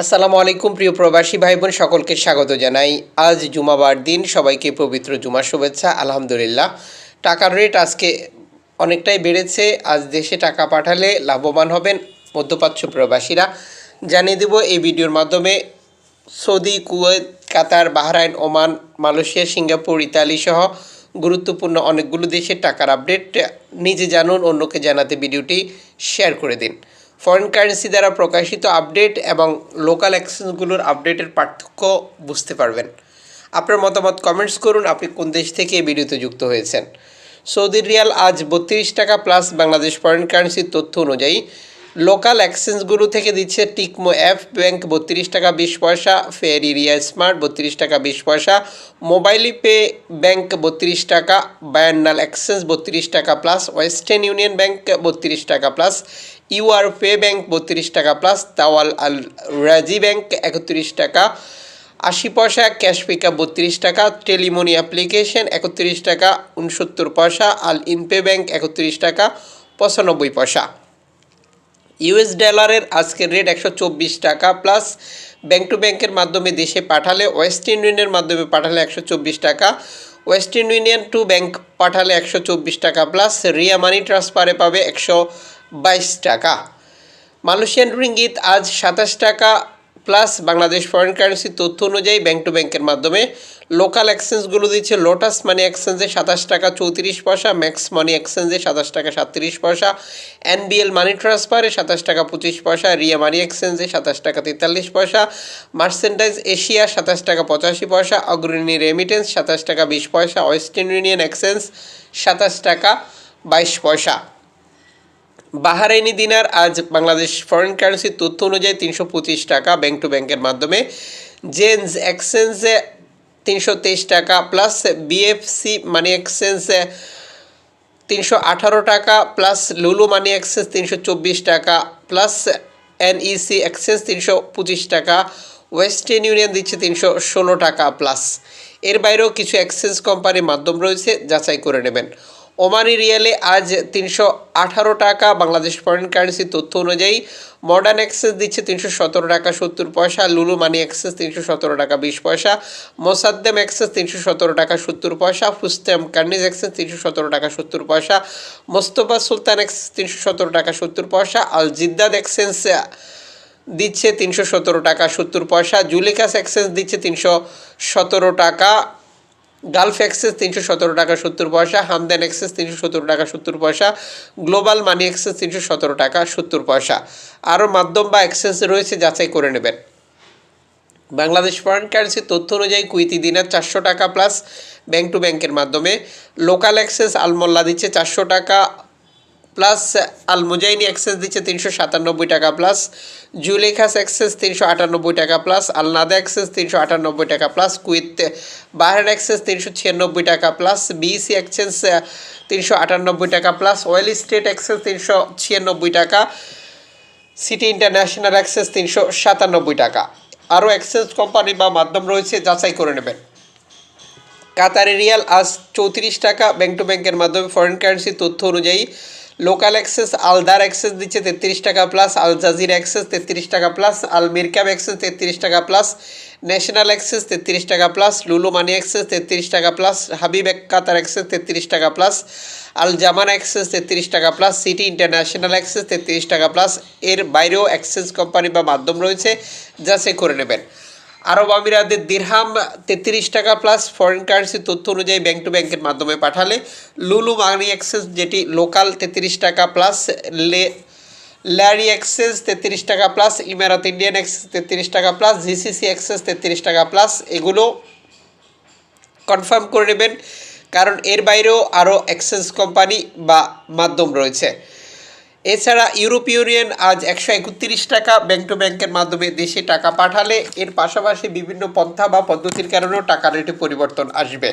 আসসালামু আলাইকুম, প্রিয় প্রবাসী ভাই বোন সকলকে স্বাগত জানাই। আজ জুমাবার দিন, সবাইকে পবিত্র জুমার শুভেচ্ছা, আলহামদুলিল্লাহ। টাকার রেট আজকে অনেকটাই বেড়েছে। আজ দেশে টাকা পাঠালে লাভবান হবেন মধ্যপ্রাচ্য প্রবাসীরা। জানিয়ে দেব এই ভিডিওর মাধ্যমে, Saudi, Kuwait, Qatar, Bahrain, Oman, Malaysia, Singapore, Italy সহ গুরুত্বপূর্ণ অনেকগুলো দেশের টাকার আপডেট। নিজে জানুন, অন্যকে জানাতে ভিডিওটি শেয়ার করে দিন। ফরেন কারেন্সি দ্বারা প্রকাশিত আপডেট এবং লোকাল এক্সচেঞ্জগুলোর আপডেটের পার্থক্য বুঝতে পারবেন। আপনার মতামত কমেন্টস করুন, আপনি কোন দেশ থেকে এই ভিডিওতে যুক্ত হয়েছেন? সৌদি রিয়াল আজ বত্রিশ টাকা প্লাস বাংলাদেশ ফরেন কারেন্সির তথ্য অনুযায়ী লোকাল এক্সচেঞ্জগুলো থেকে দিচ্ছে টিকমো অ্যাপ, ব্যাংক বত্রিশ টাকা বিশ পয়সা ফেয়ার এরিয়া স্মার্ট বত্রিশ টাকা বিশ পয়সা, মোবাইলি পে ব্যাংক বত্রিশ টাকা, বায়ান্নাল এক্সচেঞ্জ বত্রিশ টাকা প্লাস, ওয়েস্টার্ন ইউনিয়ন ব্যাংক বত্রিশ টাকা প্লাস, ইউআর পে ব্যাংক বত্রিশ টাকা প্লাস, তাওয়াল আল রাজি ব্যাংক একত্রিশ টাকা, আশি পয়সা, ক্যাশ পিকআপ বত্রিশ টাকা, টেলিমনি অ্যাপ্লিকেশন একত্রিশ টাকা, উনসত্তর পয়সা, আল ইনপে ব্যাংক একত্রিশ টাকা, পঁচানব্বই পয়সা। ইউএস ডলারের আজকের রেট একশো চব্বিশ টাকা প্লাস ব্যাঙ্ক টু ব্যাংকের মাধ্যমে দেশে পাঠালে ওয়েস্ট ইউনিয়নের মাধ্যমে পাঠালে একশো চব্বিশ টাকা ওয়েস্টার্ন ইউনিয়ন টু ব্যাংক পাঠালে একশো চব্বিশ টাকা প্লাস রিয়া মানি ট্রান্সফারে পাবে একশো বাইশ টাকা। মালয়েশিয়ান রিঙ্গিত আজ সাতাশ টাকা প্লাস বাংলাদেশ ফরেন কারেন্সির তথ্য অনুযায়ী ব্যাংক টু ব্যাংকের মাধ্যমে লোকাল এক্সচেঞ্জগুলো দিচ্ছে। লোটাস মানি এক্সচেঞ্জে সাতাশ টাকা চৌত্রিশ পয়সা ম্যাক্স মানি এক্সচেঞ্জে সাতাশ টাকা সাতত্রিশ পয়সা এনবিএল মানি ট্রান্সফারে সাতাশ টাকা পঁচিশ পয়সা রিয়া মানি এক্সচেঞ্জে সাতাশ টাকা তেতাল্লিশ পয়সা মার্সেন্টাইজ এশিয়া সাতাশ টাকা পঁচাশি পয়সা অগ্রণী রেমিটেন্স সাতাশ টাকা বিশ পয়সা ওয়েস্টার্ন ইউনিয়ন এক্সচেঞ্জ সাতাশ টাকা বাইশ পয়সা। বাহারাইনি দিনার আজ বাংলাদেশ ফরেন কারেন্সির তথ্য অনুযায়ী তিনশো পঁচিশ টাকা ব্যাংক টু ব্যাংকের মাধ্যমে। জেন্স এক্সচেঞ্জে তিনশো তেইশ টাকা প্লাস বিএফসি মানি এক্সচেঞ্জে তিনশো আঠারো টাকা প্লাস লুলু মানি এক্সচেঞ্জ তিনশো চব্বিশ টাকা প্লাস এনইসি এক্সচেঞ্জ তিনশো পঁচিশ টাকা। ওয়েস্টার্ন ইউনিয়ন দিচ্ছে তিনশো ষোলো টাকা প্লাস এর বাইরেও কিছু এক্সচেঞ্জ কোম্পানির মাধ্যম রয়েছে, যাচাই করে নেবেন। ওমানি রিয়ালে আজ তিনশো আঠারো টাকা বাংলাদেশ ফরেন কারেন্সি তথ্য অনুযায়ী মডার্ন এক্সেস দিচ্ছে তিনশো সতেরো টাকা সত্তর পয়সা, লুলু মানি এক্সেস তিনশো সতেরো টাকা বিশ পয়সা, মোসাদ্দেম এক্সেস তিনশো সতেরো টাকা সত্তর পয়সা, ফুস্তেম কার্নিজ এক্সেস তিনশো সতেরো টাকা সত্তর পয়সা, মোস্তফা সুলতান এক্সেস তিনশো সতেরো টাকা সত্তর পয়সা, আল জিদ্দাদ এক্সচেঞ্জ দিচ্ছে তিনশো সতেরো টাকা সত্তর পয়সা, জুলিকাস এক্সচেঞ্জ দিচ্ছে তিনশো সতেরো টাকা গালফ এক্সেস তিনশো সতেরো টাকা সত্তর পয়সা হামদেন এক্সেস তিনশো সতেরো টাকা সত্তর পয়সা গ্লোবাল মানি এক্সেস তিনশো সতেরো টাকা সত্তর পয়সা। আরও মাধ্যম বা এক্সেস রয়েছে, যাচাই করে নেবেন। বাংলাদেশ ফরেন কারেন্সি তথ্য অনুযায়ী কুইতি দিনার চারশো টাকা প্লাস ব্যাংক টু ব্যাংকের মাধ্যমে। লোকাল এক্সেস আলমোল্লা দিচ্ছে চারশো টাকা প্লাস আলমুজাইনি এক্সেস দিচ্ছে তিনশো সাতানব্বই টাকা প্লাস, জুলেখাস এক্সেস তিনশো আটানব্বই টাকা প্লাস, আলনাদা এক্সেস তিনশো আটানব্বই টাকা প্লাস কুইত বাহারেন এক্সেস তিনশো ছিয়ানব্বই টাকা প্লাস বিসি এক্সচেঞ্জ তিনশো আটানব্বই টাকা প্লাস, ওয়েল স্টেট এক্সেস তিনশো ছিয়ানব্বই টাকা, সিটি ইন্টারন্যাশনাল অ্যাক্সেস তিনশো সাতানব্বই টাকা। আরও এক্সচেঞ্জ কোম্পানি বা মাধ্যম রয়েছে, যাচাই করে নেবেন। কাতারি রিয়াল আজ চৌত্রিশ টাকা, ব্যাংক টু ব্যাংকের মাধ্যমে ফরেন কারেন্সি তথ্য অনুযায়ী লোকাল অ্যাক্সেস আলদার অ্যাক্সেস দিচ্ছে তেত্রিশ টাকা প্লাস, আল জাজির অ্যাক্সেস তেত্রিশ টাকা প্লাস, আল মিরকাব অ্যাক্সেস তেত্রিশ টাকা প্লাস, ন্যাশনাল অ্যাক্সেস তেত্রিশ টাকা প্লাস, লুলু মানি অ্যাক্সেস তেত্রিশ টাকা প্লাস, হাবিব কাতার অ্যাক্সেস তেত্রিশ টাকা প্লাস, আল জামান অ্যাক্সেস তেত্রিশ টাকা প্লাস, সিটি ইন্টারন্যাশনাল অ্যাক্সেস তেত্রিশ টাকা প্লাস, এর বাইরেও এক্সচেঞ্জ কোম্পানি বা মাধ্যম রয়েছে, যা সে করে নেবেন। আরব আমিরাতের দিরহাম তেত্রিশ টাকা প্লাস ফরেন কারেন্সি তথ্য অনুযায়ী ব্যাংক টু ব্যাংকের মাধ্যমে পাঠালে লুলু মানি এক্সেস যেটি লোকাল তেত্রিশ টাকা প্লাস লে ল্যারি এক্সেস তেত্রিশ টাকা প্লাস ইমারাত ইন্ডিয়ান এক্সেস তেত্রিশ টাকা প্লাস জিসিসি এক্সেস তেত্রিশ টাকা প্লাস এগুলো কনফার্ম করে নেবেন। কারণ এর বাইরেও আরও এক্সচেঞ্জ কোম্পানি বা মাধ্যম রয়েছে। এছাড়া ইউরোপ ইউনিয়ন আজ একশো একত্রিশ টাকা ব্যাংক টু ব্যাংকের মাধ্যমে দেশে টাকা পাঠালে এর পাশাপাশি বিভিন্ন পন্থা বা পদ্ধতির কারণেও টাকা রেটে পরিবর্তন আসবে।